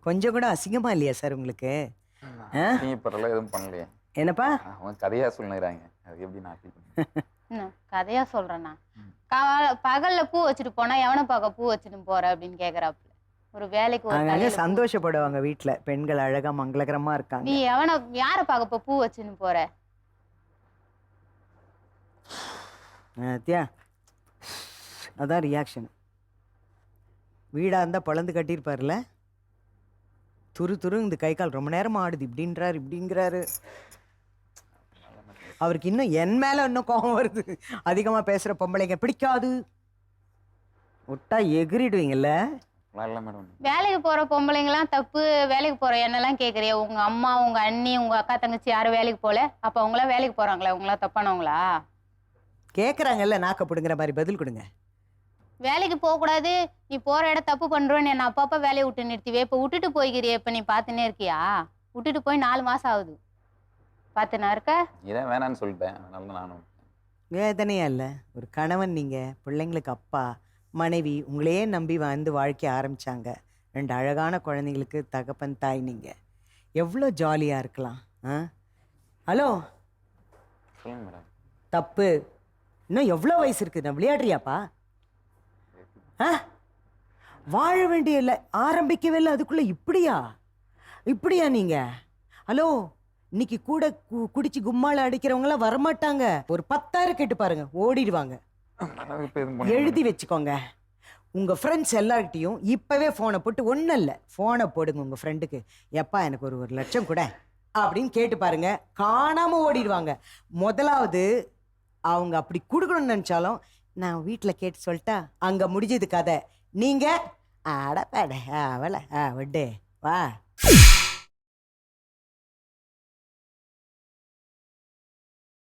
கொஞ்சம் கூட அசிங்கமா இல்லையா சார் உங்களுக்கு? ஆ? நீ பரவாயில்ல எதுவும் பண்ணலையே. என்னப்பா? அவங்க கதையா சொல்லுறாங்க அது எப்படி நான் feel பண்ணுவேன்? என்ன கதையா சொல்றேன்னா பகல்ல பூ வச்சுட்டு போனா எவனை பார்க்க பூ வச்சுட்டு போற அப்படின்னு கேக்குறாப்புல. ஒரு வேலைக்கு ஒரு அங்கங்க தலையில பூ. சந்தோஷப்படுவாங்க வீட்ல. பெண்கள் அழகா மங்களகரமா இருக்காங்க. நீ எவனை யார பார்க்க இப்ப பூ வச்சுன்னு போற? தியா அதான் ரியாக்ஷன் வீடா இருந்தா பழந்து கட்டியிருப்பார்ல துரு துரு இந்த கை கால் ரொம்ப நேரமா ஆடுது. இப்படின்றாரு இப்படிங்கிறாரு. அவருக்கு இன்னும் என் மேல இன்னும் கோபம் வருது. அதிகமா பேசுற பொம்பளைங்க பிடிக்காது. விட்டா மேடம். வேலைக்கு போற பொம்பளைங்கலாம் தப்பு. வேலைக்கு போற என்னெல்லாம் கேக்குறிய? உங்க அம்மா உங்க அண்ணி உங்க அக்கா தங்கச்சி யாரும் வேலைக்கு போல? அப்ப அவங்களாம் வேலைக்கு போறாங்களா உங்களா தப்பானவங்களா? கேக்குறாங்கல்ல நாக்க பிடுங்குற மாதிரி பதில் கொடுங்க. வேலைக்கு போக கூடாது. நீ போற இடம் தப்பு பண்றோன்னு என்ன அப்பப்ப வேலையை விட்டு நிறுத்திவே. இப்ப விட்டுட்டு போய்க்கிறிய இப்ப நீ பாத்துனே இருக்கியா? விட்டுட்டு போய் நாலு மாசம் ஆகுது. பாத்துனா இருக்க? இதான் வேணான்னு சொல்லிட்டேன். அதனால தான் நானும் வேதனையா இல்லை? ஒரு கணவன் நீங்க பிள்ளைங்களுக்கு அப்பா மனைவி உங்களையே நம்பி வந்து வாழ்க்கை ஆரம்பிச்சாங்க. ரெண்டு அழகான குழந்தைங்களுக்கு தகப்பன் தாய் நீங்க. எவ்வளோ ஜாலியா இருக்கலாம் ஆ? ஹலோ? சொல்லுங்க மேடம். தப்பு. இன்னும் எவ்வளோ வயசு இருக்குது நான் விளையாடுறியாப்பா? வாழ வேண்டிய இல்லை ஆரம்பிக்கவே இல்லை அதுக்குள்ளே இப்படியா? இப்படியா நீங்க? ஹலோ இன்னைக்கு கூட கு- குடிச்சு கும்மால அடிக்கிறவங்களாம் வரமாட்டாங்க. ஒரு பத்தாயிரம் கேட்டு பாருங்க ஓடிடுவாங்க. எழுதி வச்சுக்கோங்க. உங்கள் ஃப்ரெண்ட்ஸ் எல்லார்கிட்டையும் இப்போவே ஃபோனை போட்டு ஒன்றும் இல்லை ஃபோனை போடுங்க உங்கள் ஃப்ரெண்டுக்கு எப்பா எனக்கு ஒரு ஒரு லட்சம் கூட. அப்படின்னு கேட்டு பாருங்க காணாமல் ஓடிடுவாங்க. முதலாவது அவங்க அப்படி கொடுக்கணும்னு நினச்சாலும் நான் வீட்டில் கேட்டு சொல்லிட்டா அங்கே முடிஞ்சது கதை. நீங்கள் அடப்பாட அவளை ஆ வா.